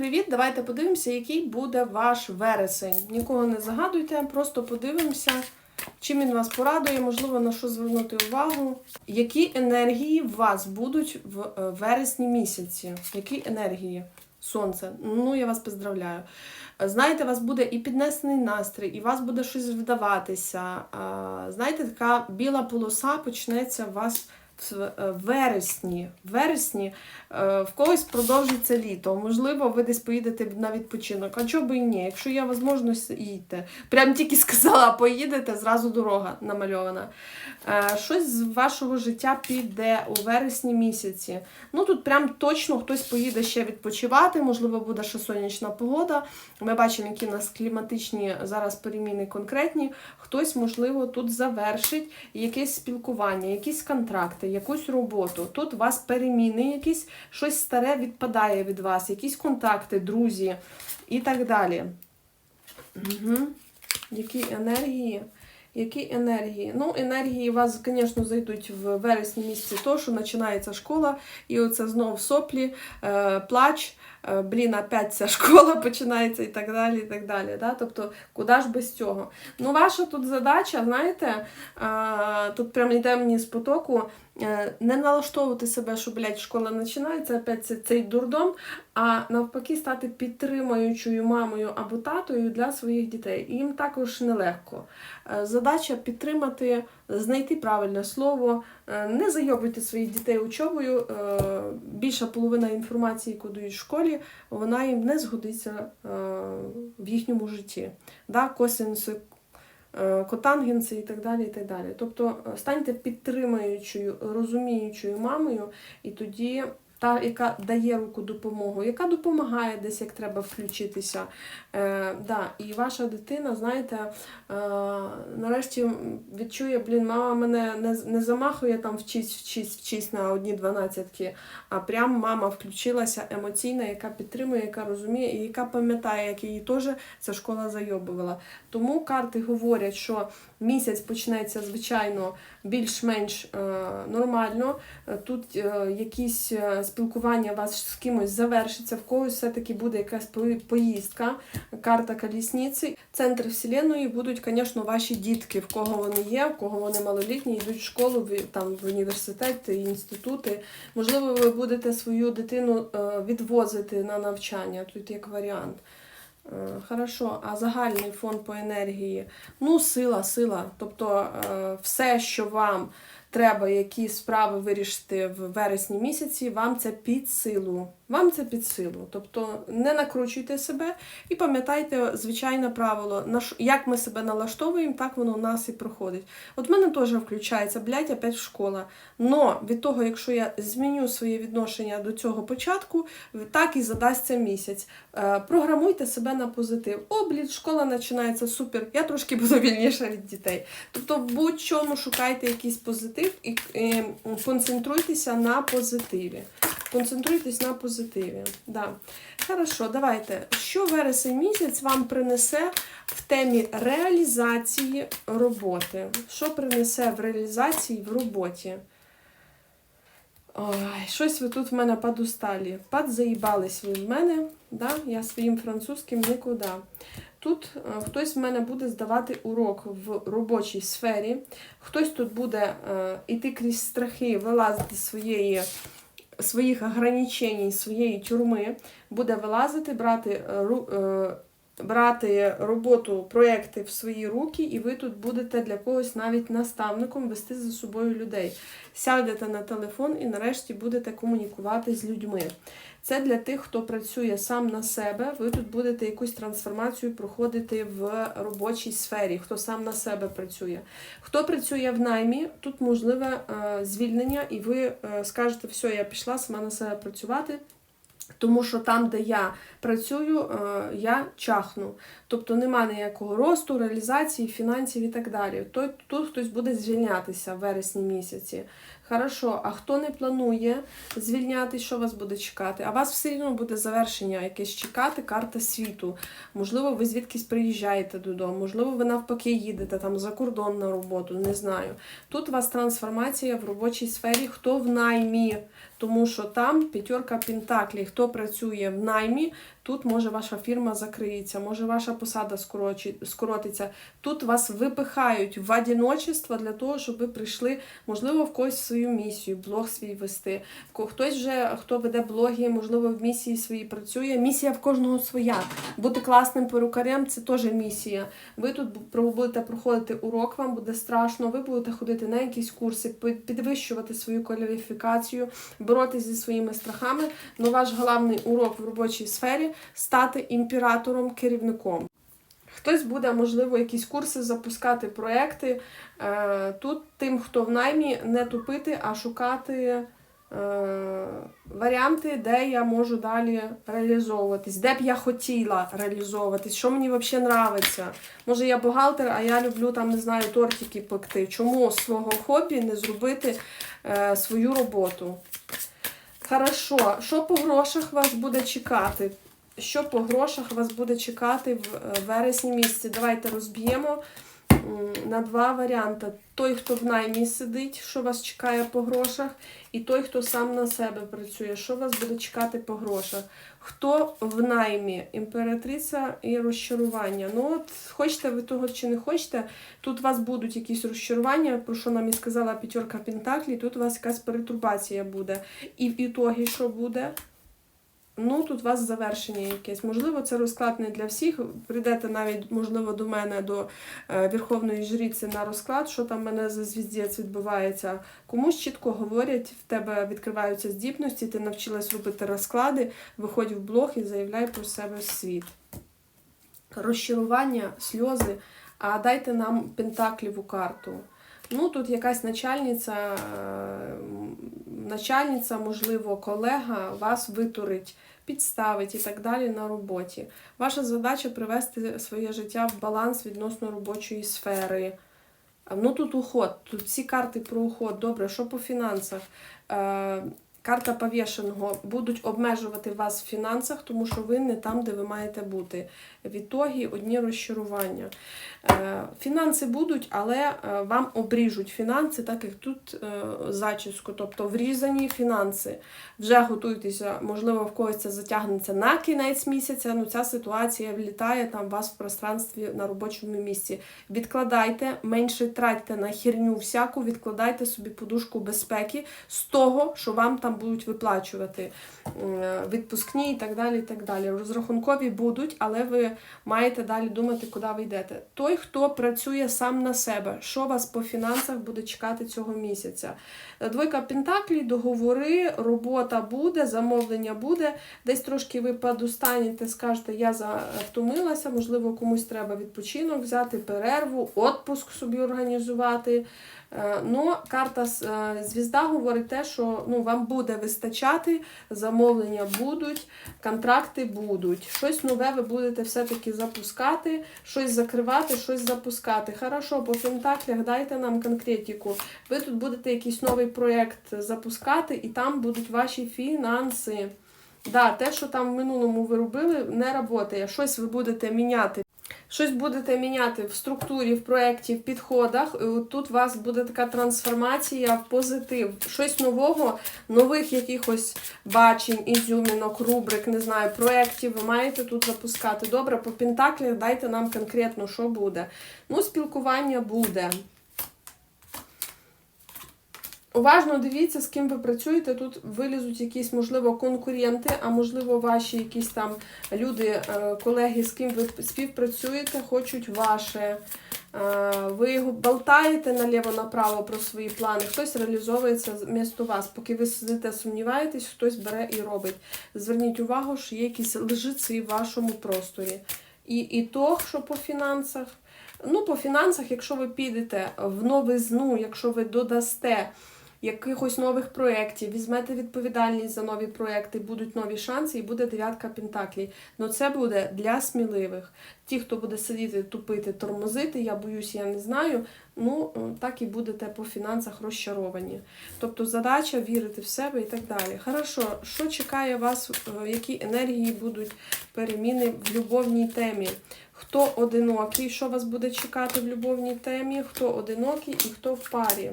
привіт! Давайте подивимося, який буде ваш вересень. Нікого не загадуйте, просто подивимося, чим він вас порадує, можливо, на що звернути увагу. Які енергії в вас будуть в е, вересні місяці? Які енергії? Сонце. Ну, я вас поздравляю. Е, Знаєте, у вас буде і піднесений настрій, і вас буде щось вдаватися. Знаєте, така біла полоса почнеться у вас вересні. В вересні е, в когось продовжиться літо. Можливо, ви десь поїдете на відпочинок. А чого би і ні? Якщо є можливість, їдьте. Прям тільки сказала, поїдете, зразу дорога намальована. Е, Щось з вашого життя піде у вересні місяці. Ну тут прям точно хтось поїде ще відпочивати, можливо, буде ще сонячна погода. Ми бачимо, які у нас кліматичні зараз переміни конкретні. Хтось, можливо, тут завершить якесь спілкування, якісь контракти, якусь роботу. Тут у вас переміни якісь, щось старе відпадає від вас, якісь контакти, друзі і так далі. Угу. Які енергії? Які енергії? Ну, енергії у вас, звісно, зайдуть в вересні місяці, то, що починається школа, і оце знов соплі, е, плач, блін, опять ця школа починається і так далі. і так далі. Да? Тобто, куди ж без цього? Ну, ваша тут задача, знаєте, е, тут прям йде мені з потоку. е, Не налаштовувати себе, що блядь, школа починається, опять це цей дурдом, а навпаки стати підтримуючою мамою або татою для своїх дітей. І їм також нелегко. Е, Задача підтримати, знайти правильне слово, е, не зайобуйте своїх дітей учобою. е, Більша половина інформації, яку дають в школі, вона їм не згодиться е, в їхньому житті. Да? Косинуси, е, котангенси і так далі. і так далі. Тобто станьте підтримуючою, розуміючою мамою, і тоді. Та, яка дає руку допомогу, яка допомагає десь, як треба включитися. Е, да, і ваша дитина, знаєте, е, нарешті відчує, блін, мама мене не, не замахує там вчись, вчись, вчись на одні дванадцятки, а прям мама включилася емоційна, яка підтримує, яка розуміє і яка пам'ятає, як її теж ця школа зайобувала. Тому карти говорять, що місяць почнеться, звичайно, більш-менш е, нормально. Е, Тут е, якісь спілкування вас з кимось завершиться, в когось все-таки буде якась поїздка, карта колісниці. Центр вселеної будуть, звісно, ваші дітки, в кого вони є, в кого вони малолітні, йдуть в школу, там, в університети, інститути. Можливо, ви будете свою дитину відвозити на навчання, тут як варіант. Е, Хорошо, а загальний фон по енергії? Ну, сила, сила. Тобто е, все, що вам треба, які справи вирішити в вересні місяці, вам це під силу. Вам це під силу. Тобто не накручуйте себе і пам'ятайте звичайне правило, як ми себе налаштовуємо, так воно у нас і проходить. От в мене теж включається, блядь, опять школа. Но від того, якщо я зміню своє відношення до цього початку, так і задасться місяць. Е, Програмуйте себе на позитив. О, блін, школа починається супер. Я трошки буду вільніша від дітей. Тобто, в будь-чому шукайте якийсь позитив і е, концентруйтеся на позитиві. Концентруйтесь на позитиві. Да. Хорошо, давайте. Що вересень місяць вам принесе в темі реалізації роботи? Що принесе в реалізації в роботі? Ой, щось ви тут в мене подусталі. Подзаїбались ви в мене. Да? Я своїм французьким нікуди. Тут е, хтось в мене буде здавати урок в робочій сфері, хтось тут буде йти крізь страхи, вилазити своєї, своїх ограничень, своєї тюрми, буде вилазити, брати, е, е, брати роботу, проекти в свої руки, і ви тут будете для когось навіть наставником вести за собою людей. Сядете на телефон і нарешті будете комунікувати з людьми. Це для тих, хто працює сам на себе. Ви тут будете якусь трансформацію проходити в робочій сфері, хто сам на себе працює. Хто працює в наймі, тут можливе е, звільнення, і ви е, скажете, все, я пішла сама на себе працювати. Тому що там, де я працюю, е, я чахну. Тобто нема ніякого росту, реалізації, фінансів і так далі. Тут, тут хтось буде звільнятися в вересні місяці. Хорошо, а хто не планує звільнятись, що вас буде чекати? А вас все одно буде завершення якесь чекати, карта світу. Можливо, ви звідкись приїжджаєте додому, можливо, ви навпаки їдете там за кордон на роботу, не знаю. Тут у вас трансформація в робочій сфері, хто в наймі, тому що там п'ятерка пентаклей, хто працює в наймі, тут може ваша фірма закриється, може ваша посада скоротиться. Тут вас випихають в одиночество для того, щоб ви прийшли, можливо, в когось свою місію, блог свій вести. Хтось вже, хто веде блоги, можливо, в місії своїй працює. Місія в кожного своя. Бути класним перукарем це теж місія. Ви тут будете проходити урок, вам буде страшно, ви будете ходити на якісь курси, підвищувати свою кваліфікацію, боротися зі своїми страхами. Но ваш головний урок в робочій сфері стати імператором, керівником. Хтось буде, можливо, якісь курси запускати, проекти. Е, Тут тим, хто в наймі, не тупити, а шукати е, варіанти, де я можу далі реалізовуватись, де б я хотіла реалізовуватись, що мені взагалі подобається. Може, я бухгалтер, а я люблю там, не знаю, тортики пекти. Чому з свого хобі не зробити е, свою роботу? Хорошо, що по грошах вас буде чекати? Що по грошах вас буде чекати в е, вересні місяці? Давайте розб'ємо на два варіанти. Той, хто в наймі сидить, що вас чекає по грошах, і той, хто сам на себе працює, що вас буде чекати по грошах. Хто в наймі? Імператриця і розчарування. Ну, от хочете ви того чи не хочете, тут у вас будуть якісь розчарування, про що нам і сказала п'ятерка Пентаклі, тут у вас якась перетурбація буде. І в ітогі що буде? Ну, тут у вас завершення якесь. Можливо, це розклад не для всіх. Прийдете навіть, можливо, до мене, до е, Верховної жриці на розклад, що там в мене за звіздець відбувається. Комусь чітко говорять, в тебе відкриваються здібності, ти навчилась робити розклади, виходь в блог і заявляй про себе світ. Розчарування, сльози, а дайте нам пентакліву карту. Ну, тут якась начальниця, е, начальниця, можливо, колега вас витурить, підставить і так далі на роботі. Ваша задача привести своє життя в баланс відносно робочої сфери. Ну тут уход, тут всі карти про уход. Добре, що по фінансах? Карта повішеного будуть обмежувати вас в фінансах, тому що ви не там, де ви маєте бути. Відтоді одні розчарування. Е, фінанси будуть, але е, вам обріжуть фінанси, так як тут е, зачіску, тобто врізані фінанси. Вже готуйтеся, можливо, в когось це затягнеться на кінець місяця. Ну ця ситуація влітає там вас в пространстві на робочому місці. Відкладайте, менше тратьте на херню всяку, відкладайте собі подушку безпеки з того, що вам там будуть виплачувати відпускні і так далі. і так далі. Розрахункові будуть, але ви маєте далі думати, куди ви йдете. Той, хто працює сам на себе, що вас по фінансах буде чекати цього місяця. Двойка Пентаклі, договори, робота буде, замовлення буде. Десь трошки ви подустанете, скажете, я за- втомилася, можливо, комусь треба відпочинок взяти, перерву, отпуск собі організувати. Е, Ну, карта е, звізда говорить те, що ну, вам буде вистачати, замовлення будуть, контракти будуть. Щось нове ви будете все-таки запускати, щось закривати, щось запускати. Хорошо, по пентаклях дайте нам конкретику. Ви тут будете якийсь новий проєкт запускати, і там будуть ваші фінанси. Да, те, що там в минулому ви робили, не працює. Щось ви будете міняти. Щось будете міняти в структурі, в проєкті, в підходах. Тут у вас буде така трансформація в позитив. Щось нового, нових якихось бачень, ізюмінок, рубрик, не знаю, проєктів ви маєте тут запускати. Добре, по пентаклях дайте нам конкретно, що буде. Ну, спілкування буде. Уважно дивіться, з ким ви працюєте. Тут вилізуть якісь, можливо, конкуренти, а можливо, ваші якісь там люди, е, колеги, з ким ви співпрацюєте, хочуть ваше. Е, Ви його болтаєте наліво-направо про свої плани, хтось реалізовується вмісто вас. Поки ви сидите, сумніваєтесь, хтось бере і робить. Зверніть увагу, що є якісь лжиці в вашому просторі. І, і то, що по фінансах. Ну, по фінансах, якщо ви підете в новизну, якщо ви додасте якихось нових проєктів, візьмете відповідальність за нові проєкти, будуть нові шанси і буде дев'ятка пентаклей. Ну це буде для сміливих. Ті, хто буде сидіти, тупити, тормозити, я боюсь, я не знаю. Ну, е, так і будете по фінансах розчаровані. Тобто задача вірити в себе і так далі. Хорошо, що чекає вас, е, які енергії будуть переміни в любовній темі? Хто одинокий, що вас буде чекати в любовній темі? Хто одинокий і хто в парі?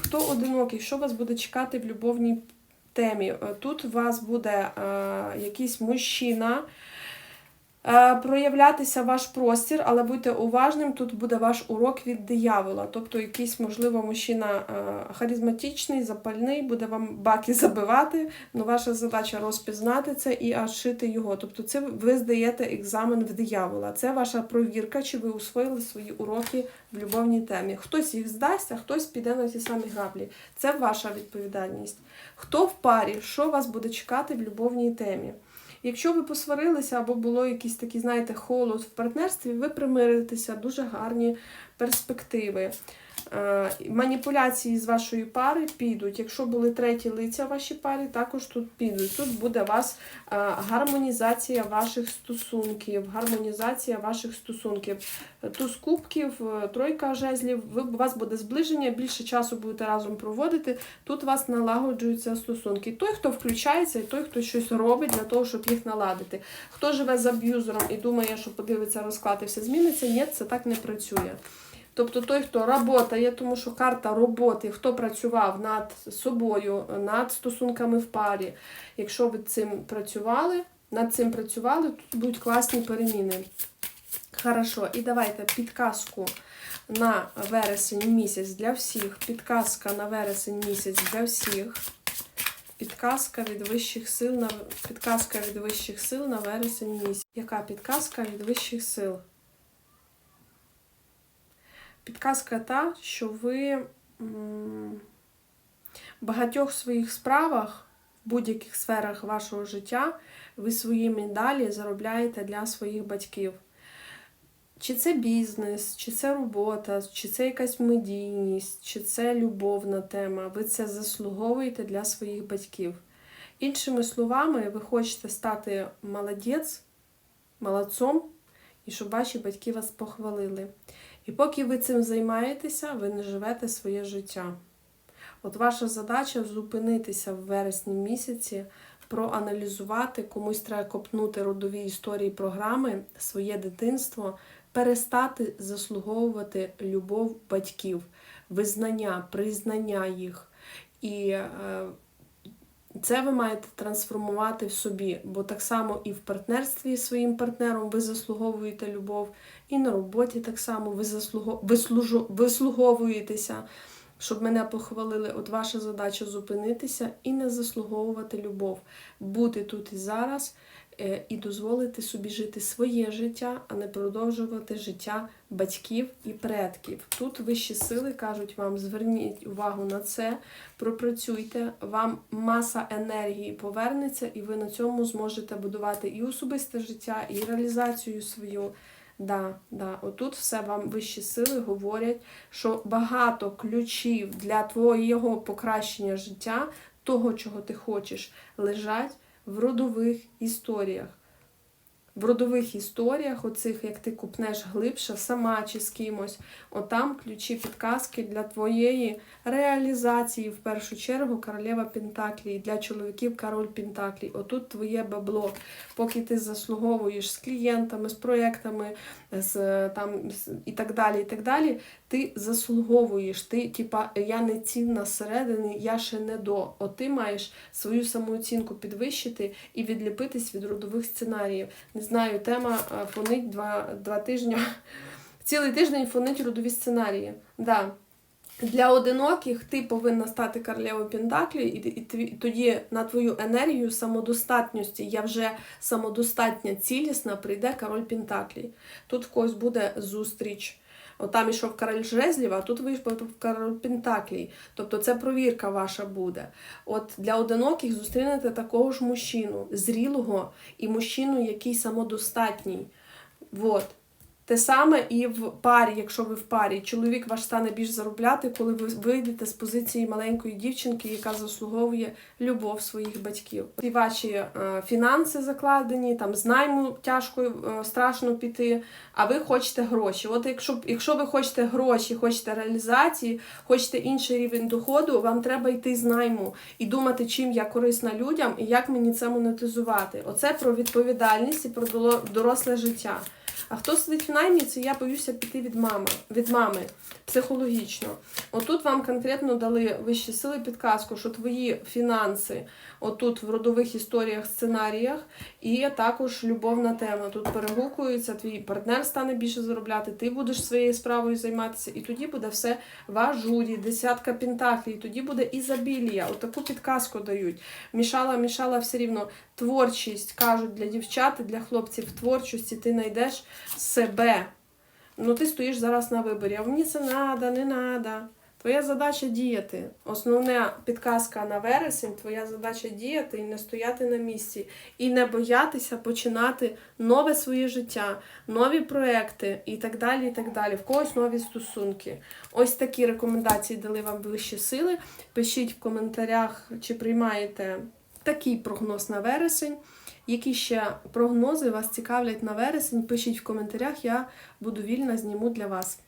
Хто одинокий, що вас буде чекати в любовній темі? Е, Тут у вас буде е, якийсь мужчина. Е, проявлятися ваш простір, але будьте уважним, тут буде ваш урок від диявола. Тобто якийсь, можливо, мужчина е, харизматичний, запальний, буде вам баки забивати, але ваша задача розпізнати це і аж шити його. Тобто це ви здаєте екзамен в диявола. Це ваша провірка, чи ви усвоїли свої уроки в любовній темі. Хтось їх здасть, а хтось піде на ті самі граблі. Це ваша відповідальність. Хто в парі, що вас буде чекати в любовній темі? Якщо ви посварилися або було якийсь такий, знаєте, холод в партнерстві, ви примиритеся, дуже гарні перспективи. Е, Маніпуляції з вашої пари підуть. Якщо були треті лиця в вашій парі, також тут підуть. Тут буде вас е, гармонізація ваших стосунків, гармонізація ваших стосунків. Туз кубків, е, тройка жезлів, у вас буде зближення, більше часу будете разом проводити. Тут у вас налагоджуються стосунки. Той, хто включається, і той, хто щось робить для того, щоб їх наладити. Хто живе з аб'юзером і думає, що подивиться розклад і все зміниться, ні, це так не працює. Тобто той, хто працює, тому що карта роботи, хто працював над собою, над стосунками в парі. Якщо ви цим працювали, над цим працювали, тут будуть класні переміни. Хорошо, і давайте підказку на вересень місяць для всіх. Підказка на вересень місяць для всіх. Підказка від вищих сил на підказка від вищих сил на вересень місяць. Яка підказка від вищих сил? Підказка та, що ви в багатьох своїх справах, в будь-яких сферах вашого життя, ви свої медалі заробляєте для своїх батьків. Чи це бізнес, чи це робота, чи це якась медійність, чи це любовна тема. Ви це заслуговуєте для своїх батьків. Іншими словами, ви хочете стати молодець, молодцом, і щоб ваші батьки вас похвалили. І поки ви цим займаєтеся, ви не живете своє життя. От ваша задача зупинитися в вересні місяці, проаналізувати, комусь треба копнути родові історії програми, своє дитинство, перестати заслуговувати любов батьків, визнання, признання їх. І е, це ви маєте трансформувати в собі, бо так само і в партнерстві зі своїм партнером ви заслуговуєте любов, і на роботі так само ви заслуго... вислужу... вислуговуєтеся, щоб мене похвалили. От ваша задача зупинитися і не заслуговувати любов, бути тут і зараз, е, і дозволити собі жити своє життя, а не продовжувати життя батьків і предків. Тут вищі сили кажуть вам: зверніть увагу на це, пропрацюйте, вам маса енергії повернеться, і ви на цьому зможете будувати і особисте життя, і реалізацію свою. Да, да, отут все вам вищі сили говорять, що багато ключів для твого покращення життя, того, чого ти хочеш, лежать в родових історіях. В родових історіях, оцих, як ти купнеш глибше, сама чи з кимось, отам ключі підказки для твоєї реалізації, в першу чергу, королева Пентаклі, для чоловіків король Пентаклі. Отут твоє бабло. Поки ти заслуговуєш з клієнтами, з проєктами, з, там, і так далі, і так далі, ти заслуговуєш. Ти, типа, я не цінна зсередини, я ще не до. От ти маєш свою самооцінку підвищити і відліпитись від родових сценаріїв. Не знаю, тема е, фонить два, два тижні. Цілий тиждень фонить родові сценарії. Да. Для одиноких ти повинна стати королевою Пентаклі, і, і, тві- тоді на твою енергію самодостатності, я вже самодостатня, цілісна, прийде король Пентаклі. Тут в когось буде зустріч. От там ішов король жезлів, а тут вийшов король Пентаклій. Тобто це провірка ваша буде. От для одиноких зустрінете такого ж мужчину, зрілого і мужчину, який самодостатній. Вот. Те саме і в парі, якщо ви в парі, чоловік ваш стане більш заробляти, коли ви вийдете з позиції маленької дівчинки, яка заслуговує любов своїх батьків. І ваші е, фінанси закладені, там з найму тяжко е, страшно піти, а ви хочете гроші. От якщо, якщо ви хочете гроші, хочете реалізації, хочете інший рівень доходу, вам треба йти з найму і думати, чим я корисна людям і як мені це монетизувати. Оце про відповідальність і про доросле життя. А хто сидить в наймі, це я боюся піти від мами, від мами психологічно. Отут вам конкретно дали вищі сили підказку, що твої фінанси отут в родових історіях, сценаріях, і також любовна тема. Тут перегукується, твій партнер стане більше заробляти, ти будеш своєю справою займатися, і тоді буде все в ажурі, десятка пентаклів, тоді буде ізобілія. Отаку підказку дають. Мішала, мішала все рівно творчість, кажуть для дівчат, для хлопців творчості ти знайдеш себе. Ну, ти стоїш зараз на виборі, а мені це надо, не надо. Твоя задача діяти. Основна підказка на вересень, твоя задача діяти і не стояти на місці, і не боятися починати нове своє життя, нові проекти і так далі. і так далі. В когось нові стосунки. Ось такі рекомендації дали вам вищі сили. Пишіть в коментарях, чи приймаєте такий прогноз на вересень. Які ще прогнози вас цікавлять на вересень? Пишіть в коментарях, я буду вільна, зніму для вас.